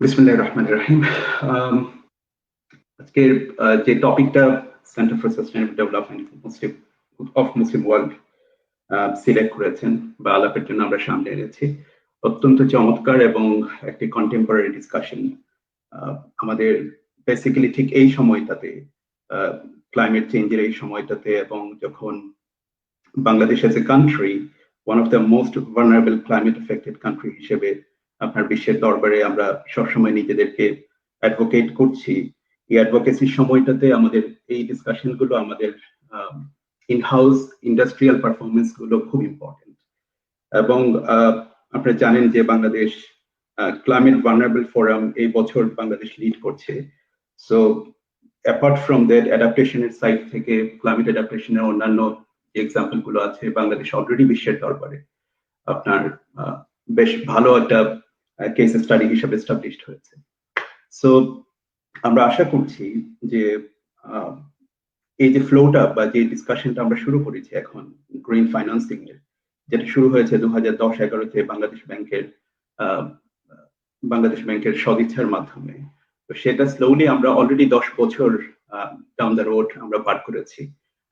বিসমুল্লাহ রহমান রাহিম। আজকের যে টপিকটা center for sustainable development Muslim of Muslim world select করেছেন বা আলাপের জন্য আমরা সামনে এনেছি, অত্যন্ত চমৎকার এবং একটি কন্টেম্পোরারি ডিসকাশন আমাদের বেসিক্যালি ঠিক এই সময়টাতে ক্লাইমেট চেঞ্জের এই সময়টাতে এবং যখন Bangladesh as a country one of the most vulnerable climate affected country হিসেবে আপনার বিশ্বের দরবারে আমরা সবসময় নিজেদেরকে অ্যাডভোকেট করছি। এই অ্যাডভোকেসির সময়টাতে আমাদের এই ডিসকাশনগুলো আমাদের ইন হাউস ইন্ডাস্ট্রিয়াল পারফরমেন্সগুলো খুব ইম্পর্টেন্ট এবং আপনারা জানেন যে বাংলাদেশ ক্লাইমেট ভার্নারেবল ফোরাম এই বছর বাংলাদেশ লিড করছে। সো অ্যাপার্ট ফ্রম দ্যাট অ্যাডাপ্টেশনের সাইড থেকে ক্লাইমেট অ্যাডাপ্টেশনের অন্যান্য যে এক্সাম্পলগুলো আছে, বাংলাদেশ অলরেডি বিশ্বের দরবারে। আপনার বেশ ভালো একটা কেস স্টাডি হিসেবে এস্টাবলিশড হয়েছে। সো আমরা আশা করছি যে এই যে ফ্লোটা বা যে ডিসকাশনটা আমরা শুরু করেছি এখন গ্রিন ফাইন্যান্সিং এর, যেটা শুরু হয়েছে দু হাজার দশ এগারোতে বাংলাদেশ ব্যাংকের বাংলাদেশ ব্যাংকের সদিচ্ছার মাধ্যমে। তো সেটা স্লোলি আমরা অলরেডি দশ বছর ডাউন দ্য রোড আমরা পার করেছি।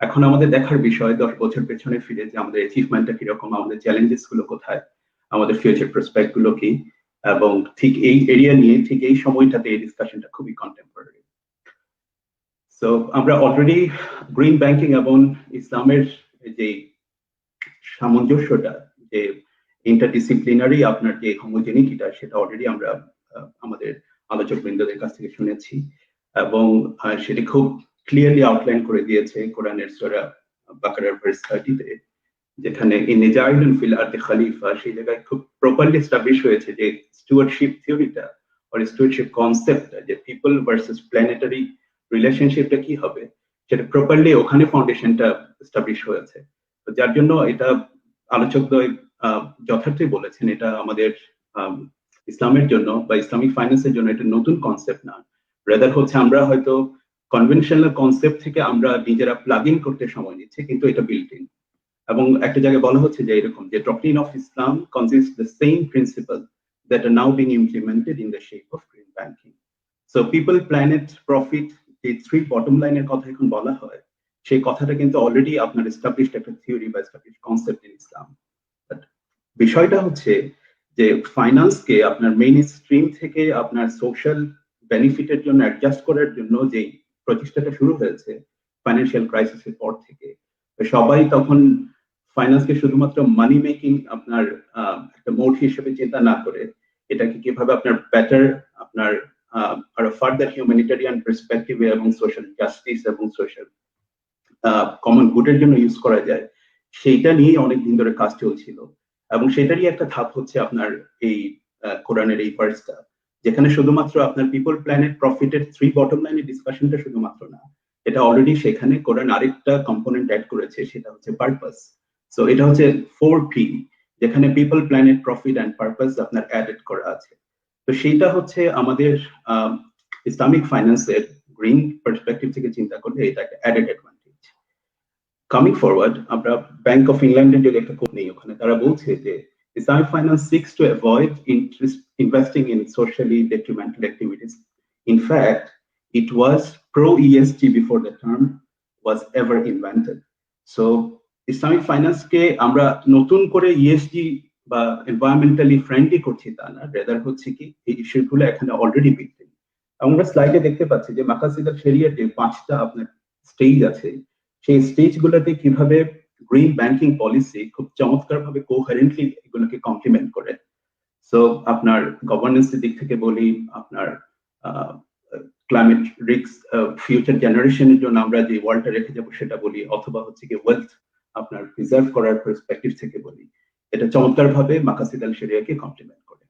এখন আমাদের দেখার বিষয় দশ বছর পেছনে ফিরে যে আমাদের অ্যাচিভমেন্টটা কীরকম, আমাদের চ্যালেঞ্জেসগুলো কোথায়, আমাদের ফিউচার প্রসপেক্টগুলো কি এবং ঠিক এই এরিয়া নিয়ে ঠিক এই সময়টাতে এই ডিসকাশনটা খুবই কন্টেম্পোরারি সো আমরা অলরেডি গ্রিন ব্যাংকিং এবং ইসলামের যে সামঞ্জস্যটা, যে ইন্টারডিসিপ্লিনারি আপনার যে হোমোজেনিটিটা সেটা অলরেডি আমরা আমাদের আলোচক বৃন্দদের কাছ থেকে শুনেছি এবং সেটি খুব ক্লিয়ারলি আউটলাইন করে দিয়েছে কোরআনের সোরা বাকারার ভার্স থার্টিতে যেখানে ইনেজাইলুন ফিল আর্দে খালিফা সেই জায়গায় খুব প্রপারলি এস্টাবলিশ হয়েছে যে স্টুয়ার্ডশিপ থিওরিটা আর স্টুয়ার্ডশিপ কনসেপ্টটা যে পিপল ভার্সেস প্ল্যানেটারি রিলেশনশিপটা কি হবে, সেটা প্রপারলি ওখানে ফাউন্ডেশনটা এস্টাবলিশ হয়েছে। তো যার জন্য এটা আলোচকদ্বয় যথার্থই বলেছেন, এটা আমাদের ইসলামের জন্য বা ইসলামিক ফাইন্যান্সের জন্য এটা নতুন কনসেপ্ট না। রেদার হচ্ছে আমরা হয়তো কনভেনশনাল কনসেপ্ট থেকে আমরা নিজেরা প্লাগ ইন করতে সময় নিচ্ছি, কিন্তু এটা বিল্ট ইন এবং একটা জায়গায় বলা হচ্ছে যে এরকম, যে doctrine of Islam consist the same principle that are now being implemented in the shape of green banking so people planet profit যে থ্রি বটম লাইনের কথা এখন বলা হয়, সেই কথাটা কিন্তু অলরেডি আপনার এস্টাবলিশড একটা থিওরি বা এস্টাবলিশ কনসেপ্ট ইন ইসলাম বিষয়টা হচ্ছে যে ফাইন্যান্সকে আপনার মেইন স্ট্রিম থেকে আপনার সোশ্যাল বেনিফিটের জন্য অ্যাডজাস্ট করার জন্য যে প্রচেষ্টাটা শুরু হয়েছে ফাইন্যান্সিয়াল ক্রাইসিসের পর থেকে সবাই তখন ফাইন্যান্সকে শুধুমাত্র মানি মেকিং আপনার একটা মোড হিসেবে চিন্তা না করে, এটাকে কীভাবে আপনার বেটার আপনার আরও ফার্দার হিউম্যানিটারিয়ান পার্সপেক্টিভে এবং সোশ্যাল জাস্টিস এবং সোশ্যাল কমন গুডের জন্য ইউজ করা যায়, সেইটা নিয়েই অনেক দিন ধরে কাজ চলছিল। এবং সেটারই একটা ধাপ হচ্ছে আপনার এই কোরআনের এই ফার্স্টটা যেখানে শুধুমাত্র আপনার পিপল প্ল্যানেট প্রফিটের থ্রি বটম লাইনের ডিসকাশনটা শুধুমাত্র না, এটা অলরেডি সেখানে কোরআন আরেকটা কম্পোনেন্ট অ্যাড করেছে, সেটা হচ্ছে পারপাস সো এটা হচ্ছে ফোর পি যেখানে people planet profit and purpose আপনার অ্যাডেড করা আছে তো সেইটা হচ্ছে আমাদের ইসলামিক ফাইন্যান্সের গ্রিন পার্সপেক্টিভ থেকে চিন্তা করলে এটা একটা অ্যাডেড অ্যাডভান্টেজ কামিং ফরওয়ার্ড আমরা ব্যাংক অফ ইংল্যান্ডের যদি একটা কোড নেই ওখানে তারা বলছে যে Islamic finance seeks to avoid interest, investing in socially detrimental activities. In fact, it was pro ESG before the term was ever invented. So Islamic ফাইন্যান্সকে আমরা নতুন করে ইএসডি বা এনভায়রনমেন্টালি ফ্রেন্ডলি করছি তা না রেদার হচ্ছে কি এই ইস্যুগুলো এখানে অলরেডি বিল্ডিং আমরা স্লাইডে দেখতে পাচ্ছি যে মাকাসিদা যে পাঁচটা আপনার স্টেজ আছে, সেই স্টেজ গুলোতে কীভাবে গ্রিন ব্যাংকিং পলিসি খুব চমৎকার ভাবে কোহারেন্টলি এগুলোকে কমপ্লিমেন্ট করে। সো আপনার গভর্নেন্সের দিক থেকে বলি, আপনার ক্লাইমেট রিক্স ফিউচার জেনারেশনের জন্য আমরা যে ওয়ার্ল্ডটা রেখে যাব সেটা বলি, অথবা হচ্ছে কি ওয়েলথ আপনার প্রিজার্ভ করার পার্সপেক্টিভ থেকে বলি, এটা চমৎকার ভাবে মাকাসিদ আল শরিয়াকে কমপ্লিমেন্ট করে।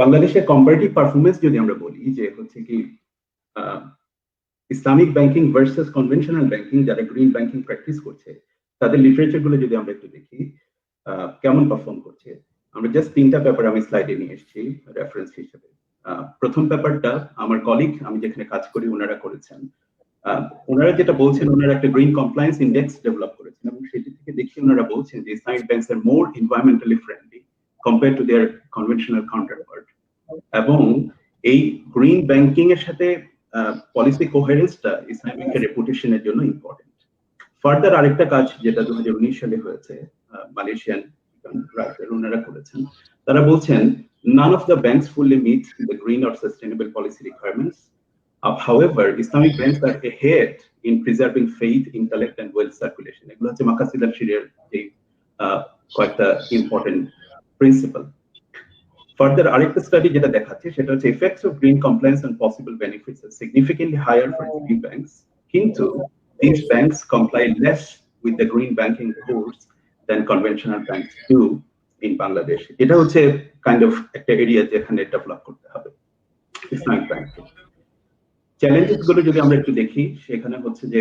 বাংলাদেশের কম্পারেটিভ পারফরমেন্স যদি আমরা বলি, যে হচ্ছে কি Islamic banking versus conventional banking যারা গ্রিন ব্যাংকিং প্র্যাকটিস করছে, তাদের লিটারেচারগুলো যদি আমরা একটু দেখি কেমন পারফর্ম করছে? আমরা জাস্ট তিনটা পেপার আমি স্লাইডে নিয়ে এসেছি রেফারেন্স হিসেবে। প্রথম পেপারটা আমার কলিগ আমি যেখানে কাজ করি ওনারা করেছেন। ওনারা যেটা বলছেন, ওনারা একটা গ্রিন কমপ্লায়েন্স ইন্ডেক্স ডেভেলপ করেছেন এবং সেটি থেকে দেখি ওনারা বলছেন যে Islamic banks are more environmentally friendly compare to their conventional counterpart এবং এই গ্রিন ব্যাংকিং এর সাথে পলিসি কোহেরেন্সটা ইসলামিক ব্যাংকের রেপুটেশনের জন্য ইম্পর্টেন্ট ফার্দার আরেকটা কাজ যেটা দু হাজার উনিশ সালে হয়েছে মালয়েশিয়ান ওনারা করেছেন, তারা বলছেন none of the banks fully meet the green or sustainable policy requirements. Uh, however, Islamic banks are ahead in preserving faith, intellect, and wealth circulation. এগুলো হচ্ছে মাকাসিদ আল শিরের যে কয়েকটা ইম্পর্টেন্ট প্রিন্সিপাল ফার্দার আরেকটা স্টাডি যেটা দেখাচ্ছে সেটা হচ্ছে effects of green compliance and possible benefits R significantly higher for green banks কিন্তু these banks comply less with the green banking codes than conventional banks do in Bangladesh. এটা হচ্ছে kind of একটা area যেখানে develop করতে হবে Islamic bank চ্যালেঞ্জেসগুলো যদি আমরা একটু দেখি, সেখানে হচ্ছে যে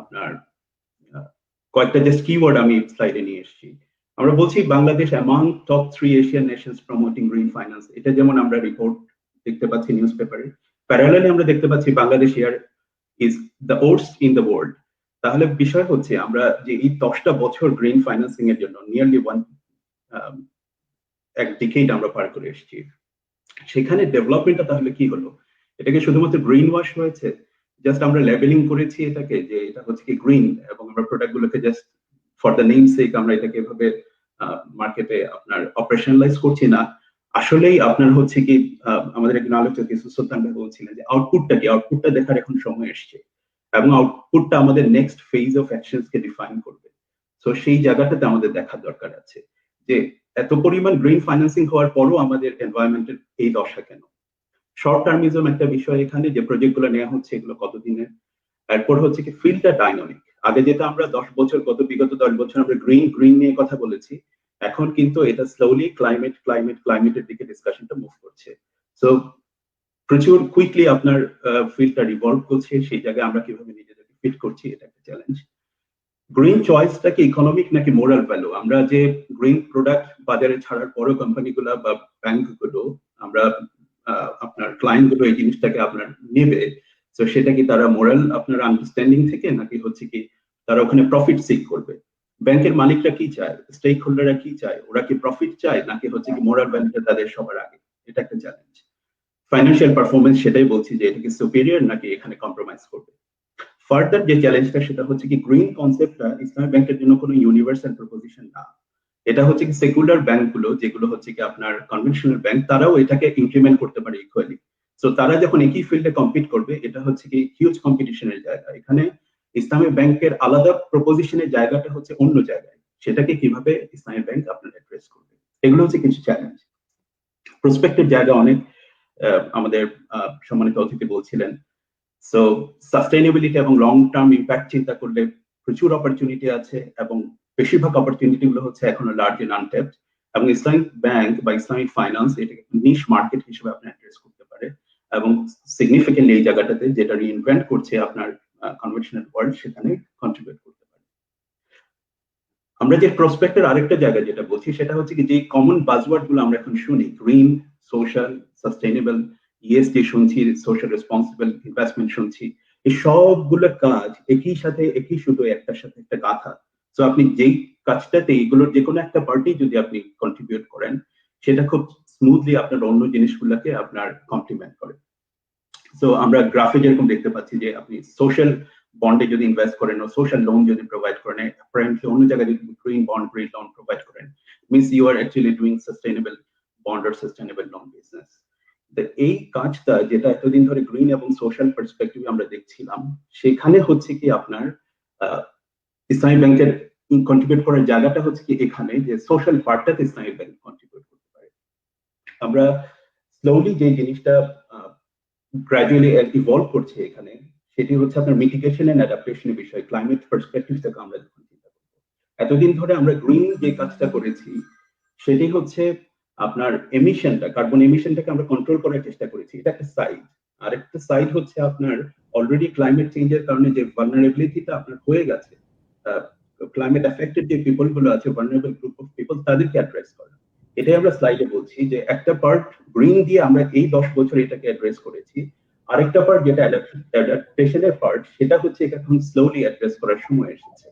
আপনার কয়েকটা জাস্ট কিওয়ার্ড আমি স্লাইডে নিয়ে এসেছি। আমরা বলছি Bangladesh among top three Asian nations promoting green finance এটা যেমন আমরা রিপোর্ট দেখতে পাচ্ছি নিউজ পেপারে প্যারালালি আমরা দেখতে পাচ্ছি Bangladesh year is the worst in the world তাহলে বিষয় হচ্ছে আমরা যে এই দশটা বছর গ্রিন ফাইন্যান্সিং এর জন্য নিয়ারলি ওয়ান এক ডিকেড আমরা পার করে এসেছি। সেখানে ডেভেলপমেন্টটা তাহলে কি হলো? এটাকে শুধুমাত্র গ্রিন ওয়াশ হয়েছে জাস্ট আমরা লেবেলিং করেছি এটাকে যে এটা হচ্ছে কি গ্রিন এবং আমরা প্রোডাক্ট গুলোকে just for the name sake আমরা এটাকে এভাবে মার্কেটে আপনার অপারেশনালাইজ করছি না। আসলেই আপনার হচ্ছে কি আমাদের একজন আলোচক ইসু সুলতান ভাই বলছিলেন যে আউটপুটটা কি? আউটপুটটা দেখার এখন সময় এসছে এবং আউটপুটটা আমাদের নেক্সট ফেজ অফ অ্যাকশনস কে ডিফাইন করবে। সো সেই জায়গাটাতে আমাদের দেখার দরকার আছে যে এত পরিমাণ গ্রিন ফাইন্যান্সিং হওয়ার পরও আমাদের এনভায়রনমেন্টের এই দশা কেন? শর্ট টার্মিজম একটা বিষয় এখানে, যে প্রজেক্টগুলো নেওয়া হচ্ছে এগুলো কতদিনের? এরপর হচ্ছে কি ফিল্ডটা ডাইনামিক আগে যেটা আমরা দশ বছর, গত বিগত দশ বছর আমরা গ্রিন গ্রিন নিয়ে কথা বলেছি, এখন কিন্তু এটা স্লোলি ক্লাইমেট ক্লাইমেট ক্লাইমেটের দিকে ডিসকাশনটা মুভ করছে। সো প্রচুর কুইকলি আপনার ফিল্ডটা রিভলভ করছে, সেই জায়গায় আমরা কীভাবে নিজেদেরকে ফিট করছি, এটা একটা চ্যালেঞ্জ গ্রিন চয়েসটা কি ইকোনমিক নাকি মোরাল ভ্যালু আমরা যে গ্রিন প্রোডাক্ট বাজারে ছাড়ার পরও কোম্পানিগুলো বা ব্যাংকগুলো আমরা আপনার ক্লায়েন্টগুলো এই জিনিসটাকে আপনার নেবে। তো সেটা কি তারা মোরাল আপনার আন্ডারস্ট্যান্ডিং থেকে, নাকি হচ্ছে কি তারা ওখানে প্রফিট সিক করবে? ব্যাংকের মালিকরা কি চায়? স্টেক হোল্ডাররা কি চায়? ওরা কি প্রফিট চায়? নাকি হচ্ছে কি মোরাল ভ্যালুটা তাদের সবার আগে? এটা একটা চ্যালেঞ্জ ফাইন্যান্সিয়াল পারফরমেন্স সেটাই বলছি যে, এটা কি সুপিরিয়র নাকি এখানে কম্প্রোমাইজ করবে? ফার্দার যে চ্যালেঞ্জটা সেটা হচ্ছে কি গ্রিন কনসেপ্টটা ইসলামী ব্যাংকের জন্য কোনো ইউনিভার্সাল প্রপোজিশন না। এটা হচ্ছে কি সেকুলার ব্যাংকগুলো যেগুলো হচ্ছে কি আপনার কনভেনশনাল ব্যাংক তারাও এটাকে ইমপ্লিমেন্ট করতে পারে ইকুয়ালি সো তারা যখন একই ফিল্ডে কম্পিট করবে, এটা হচ্ছে কি হিউজ কম্পিটিশনের জায়গা। এখানে ইসলামী ব্যাংকের আলাদা প্রপোজিশনের জায়গাটা হচ্ছে অন্য জায়গায়। সেটাকে কীভাবে ইসলামী ব্যাংক আপনার অ্যাড্রেস করবে? এগুলো হচ্ছে কিছু চ্যালেঞ্জ প্রসপেক্টের জায়গা অনেক আমাদের সম্মানিত অতিথি বলছিলেন। সো সাস্টেনেবিলিটি এবং লং টার্ম ইম্প্যাক্ট চিন্তা করলে প্রচুর অপরচুনিটি আছে এবং বেশিরভাগ অপরচুনিটি গুলো হচ্ছে এখনও লার্জ এন্ড আনটেপড এবং ইসলামিক ব্যাংক বা ইসলামিক ফাইন্যান্স এটাকে নিশ মার্কেট হিসেবে আপনি অ্যাড্রেস করতে পারে এবং সিগনিফিকেন্টলি এই জায়গাটাতে যেটা রিইনভেন্ট করছে আপনার কনভেনশনাল ওয়ার্ল্ড সেখানে কন্ট্রিবিউট করতে পারে। আমরা যে প্রসপেক্টের আরেকটা জায়গা যেটা বলছি সেটা হচ্ছে কি যে কমন বাজওয়ার্ডগুলো আমরা এখন শুনি গ্রিন সোশ্যাল সাস্টেনেবল ইএসডি শুনছি সোশ্যাল রেসপন্সিবল ইনভেস্টমেন্ট শুনছি, এই সবগুলো কাজ একই সাথে, একই শুধু একটার সাথে একটা গাথা তো আপনি যেই কাজটাতে এগুলোর যে কোনো একটা পার্টি যদি আপনি কন্ট্রিবিউট করেন, সেটা খুব স্মুথলি আপনার অন্য জিনিসগুলোকে আপনার কমপ্লিমেন্ট করে। সো আমরা গ্রাফে যেরকম দেখতে পাচ্ছি যে, আপনি সোশ্যাল বন্ডে যদি ইনভেস্ট করেন সোশ্যাল লোন যদি প্রোভাইড করেন অন্য জায়গায় যদি green bond green loan provide করেন means you are actually doing sustainable bond R sustainable loan business এই কাজটা যেটা এতদিন ধরে গ্রিন এবং সোশ্যাল পার্সপেক্টিভ আমরা দেখছিলাম, সেখানে হচ্ছে কি আপনার ইসলামী ব্যাংকের কন্ট্রিবিউট করার জায়গাটা হচ্ছে কি এখানে যে সোশ্যাল পার্টটাতে ইসলামী ব্যাংক কন্ট্রিবিউট করতে পারে। আমরা স্লোলি যে জিনিসটা গ্রাজুয়ালি ইভলভ করছে এখানে, সেটি হচ্ছে আপনার মিটিগেশন এন্ড অ্যাডাপ্টেশনের বিষয় ক্লাইমেট পার্সপেক্টিভ থেকে আমরা যখন চিন্তা করব। এতদিন ধরে আমরা গ্রিন যে কাজটা করেছি, সেটি হচ্ছে আপনার এমিশনটা কার্বন এমিশনটাকে আমরা কন্ট্রোল করার চেষ্টা করেছি। এটা একটা সাইড আর একটা সাইড হচ্ছে আপনার অলরেডি ক্লাইমেট চেঞ্জের কারণে যে ভালনারেবিলিটিটা আপনার হয়ে গেছে ক্লাইমেট এফেক্টেড যে পিপলগুলো আছে ভালনারেবল গ্রুপ অফ পিপল তাদেরকে অ্যাড্রেস করা। এটাই আমরা স্লাইডে বলছি যে একটা পার্ট গ্রিন দিয়ে আমরা এই দশ বছর এটাকে অ্যাড্রেস করেছি। আরেকটা পার্ট যেটা অ্যাডাপ্টেশনের পার্ট সেটা হচ্ছে এখন স্লোলি অ্যাড্রেস করার সময় এসেছে।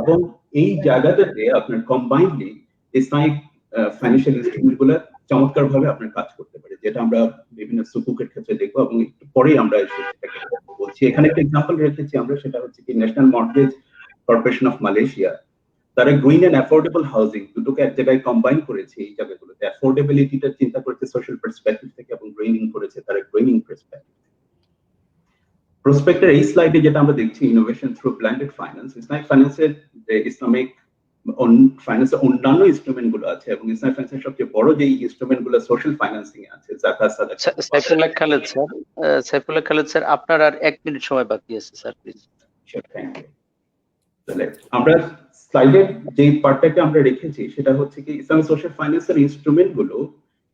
এবং এই জায়গাটাতে আপনার কম্বাইন্ডলি ইসলামিক ফাইন্যান্সিয়াল ইনস্ট্রুমেন্টগুলো চমৎকার ভাবে আপনার কাজ করতে পারে যেটা আমরা বিভিন্ন সুকুকের ক্ষেত্রে দেখব এবং একটু পরেই আমরা বলছি। এখানে একটা এক্সাম্পল রেখেছি আমরা সেটা হচ্ছে কি national mortgage corporation of Malaysia তারা গ্রিন অ্যান্ড অ্যাফোর্ডেবল হাউজিং দুটোকে এক জায়গায় কম্বাইন করেছে এই জায়গাগুলোতে। অ্যাফোর্ডেবিলিটিটা চিন্তা করেছে সোশ্যাল পার্সপেক্টিভ থেকে এবং গ্রিনিং করেছে তারা গ্রিনিং পার্সপেক্টিভ প্রসপেক্টের এই স্লাইডে যেটা আমরা দেখছি innovation through blended finance Islamic ফাইন্যান্সের যে ইসলামিক ফাইন্যান্সের অন্যান্য ইনস্ট্রুমেন্টগুলো আছে এবং ইসলামিক ফাইন্যান্সের সবচেয়ে বড় যে ইনস্ট্রুমেন্টগুলো সোশ্যাল ফাইন্যান্সিং এ আছে জাকাত সাদাকা সাইফুল্লাহ খালেদ স্যার সাইফুল্লাহ খালেদ স্যার আপনার আর এক মিনিট সময় বাকি আছে স্যার প্লিজ thank you. তাহলে আমরা স্লাইডের যে পার্টটাকে আমরা রেখেছি, সেটা হচ্ছে কি ইসলামিক সোশ্যাল ফাইন্যান্সের ইনস্ট্রুমেন্টগুলো,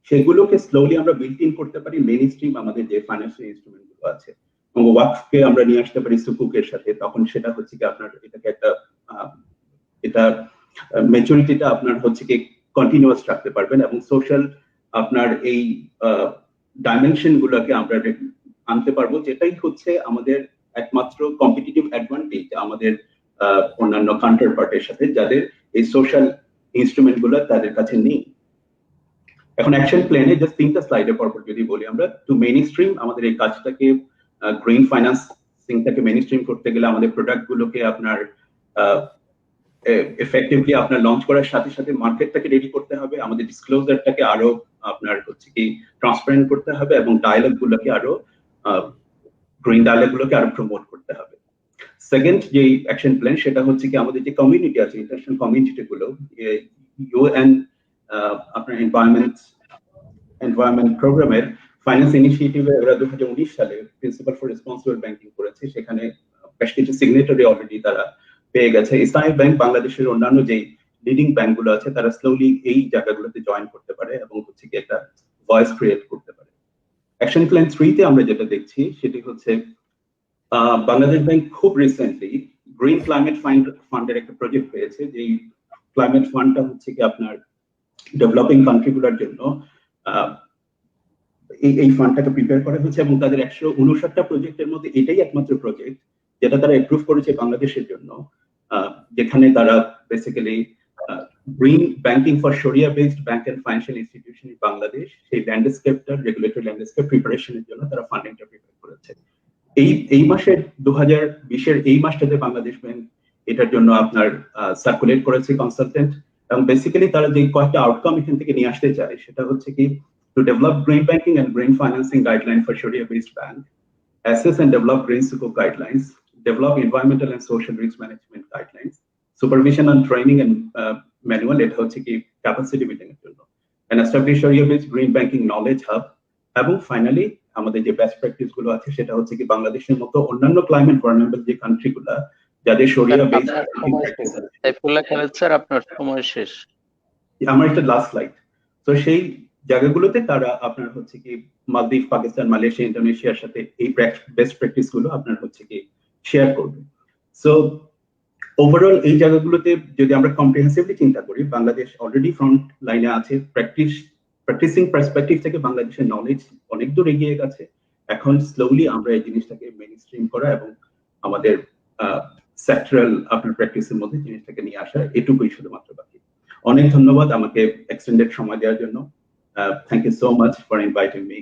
সেগুলোকে স্লোলি আমরা বিল্ট ইন করতে পারি মেইন স্ট্রিম আমাদের যে ফাইন্যান্সিয়াল ইনস্ট্রুমেন্টগুলো আছে। এবং ওয়াকফকে আমরা নিয়ে আসতে পারি সুকুকের সাথে, তখন সেটা হচ্ছে কি আপনার এটাকে একটা এটা মেচুরিটিটা আপনার হচ্ছে কি কন্টিনিউয়াস রাখতে পারবেন এবং সোশ্যাল আপনার এই ডাইমেনশন গুলোকে আমরা আনতে পারব, যেটাই হচ্ছে আমাদের একমাত্র কম্পিটিটিভ অ্যাডভান্টেজ আমাদের অন্যান্য কাউন্টার পার্টের সাথে যাদের এই সোশ্যাল ইনস্ট্রুমেন্টগুলো তাদের কাছে নেই। এখন অ্যাকশন প্ল্যানে জাস্ট তিনটা স্লাইডের পরপর যদি বলি আমরা টু মেইন স্ট্রিম আমাদের এই কাজটাকে গ্রিন ফাইন্যান্সিংটাকে মেইন স্ট্রিম করতে গেলে আমাদের প্রোডাক্ট গুলোকে আপনার এফেক্টিভলি আপনার লঞ্চ করার সাথে সাথে মার্কেটটাকে রেডি করতে হবে, আমাদের ডিসক্লোজারটাকে আরও আপনার হচ্ছে কি ট্রান্সপারেন্ট করতে হবে এবং ডায়ালগ গুলোকে আরও গ্রিন ডায়ালগ গুলোকে আরও প্রমোট করতে হবে। সেকেন্ড যে অ্যাকশন প্ল্যান সেটা হচ্ছে কি আমাদের যে কমিউনিটি আছে ইন্টারন্যাশনাল কমিউনিটি গুলো ইউএন আপনার এনভায়রনমেন্ট এনভায়রনমেন্ট প্রোগ্রামের ফাইন্যান্স ইনিশিয়েটিভে ওরা দু হাজার উনিশ সালে প্রিন্সিপাল ফর রেসপন্সিবল ব্যাংকিং করেছে। সেখানে বেশ কিছু সিগনেটারি অলরেডি তারা পেয়ে গেছে। ইসলামিক ব্যাংক বাংলাদেশের অন্যান্য যে লিডিং ব্যাংকগুলো আছে, তারা স্লোলি এই জায়গাগুলোতে জয়েন করতে পারে এবং হচ্ছে কি একটা ভয়েস ক্রিয়েট করতে পারে। অ্যাকশন প্ল্যান থ্রিতে আমরা যেটা দেখছি, সেটি হচ্ছে বাংলাদেশ ব্যাংক খুব রিসেন্টলি গ্রিন ক্লাইমেট ফান্ড ফান্ডের একটা প্রজেক্ট পেয়েছে যে ক্লাইমেট ফান্ডটা হচ্ছে কি আপনার ডেভেলপিং কান্ট্রিগুলোর জন্য এই এই ফান্ডটাকে প্রিপেয়ার করা হয়েছে এবং তাদের একশো উনষাটটা প্রজেক্টের মধ্যে এটাই একমাত্র প্রজেক্ট যেটা তারা অ্যাপ্রুভ করেছে বাংলাদেশের জন্য যেখানে তারা বেসিক্যালি গ্রিন ব্যাংকিং ফর শরিয়া based bank and financial institution in Bangladesh সেই ল্যান্ডস্কেপটা রেগুলেটরি ল্যান্ডস্কেপ প্রিপারেশনের জন্য তারা ফান্ডিংটা প্রিপেয়ার এই এই মাসের দু হাজার বিশের এই মাসটাতে বাংলাদেশ ব্যাংক এটার জন্য আপনার সার্কুলেট করেছে কনসালটেন্ট এবং বেসিক্যালি তারা যে কয়েকটা আউটকাম এখান থেকে নিয়ে আসতে চায় সেটা হচ্ছে কি to develop green banking and green financing guideline for শরিয়া based bank and develop green sukuk guidelines, develop environmental and social risk management guidelines, supervision and training and uh, manual এটা হচ্ছে কি capacity building এর জন্য and establish area based green banking knowledge hub এবং finally আমাদের যে best প্র্যাকটিসগুলো আছে সেটা হচ্ছে কি বাংলাদেশের মতো অন্যান্য ক্লাইমেট ভার্নেবল যে কান্ট্রি গুলা যাদের শরিয়া আপনার সময় শেষ। সাইফুল্লাহ খালেদ স্যার আপনার সময় শেষ। আমার একটা লাস্ট স্লাইড তো সেই জায়গাগুলোতে তারা আপনার হচ্ছে কি মালদ্বীপ পাকিস্তান মালয়েশিয়া ইন্দোনেশিয়ার সাথে এই বেস্ট প্র্যাকটিসগুলো আপনার হচ্ছে কি শেয়ার করবে। সো ওভারঅল এই জায়গাগুলোতে যদি আমরা কম্প্রিহেন্সিভলি চিন্তা করি বাংলাদেশ অলরেডি ফ্রন্ট লাইনে আছে প্র্যাকটিস প্র্যাকটিসিং পার্সপেক্টিভ থেকে বাংলাদেশের নলেজ অনেক দূর এগিয়ে গেছে। এখন স্লোলি আমরা এই জিনিসটাকে মেইন স্ট্রিম করা এবং আমাদের সেক্টরাল আপনার প্র্যাকটিসের মধ্যে জিনিসটাকে নিয়ে আসা এটুকুই শুধুমাত্র বাকি। অনেক ধন্যবাদ আমাকে এক্সটেন্ডেড সময় দেওয়ার জন্য। Thank you so much for inviting me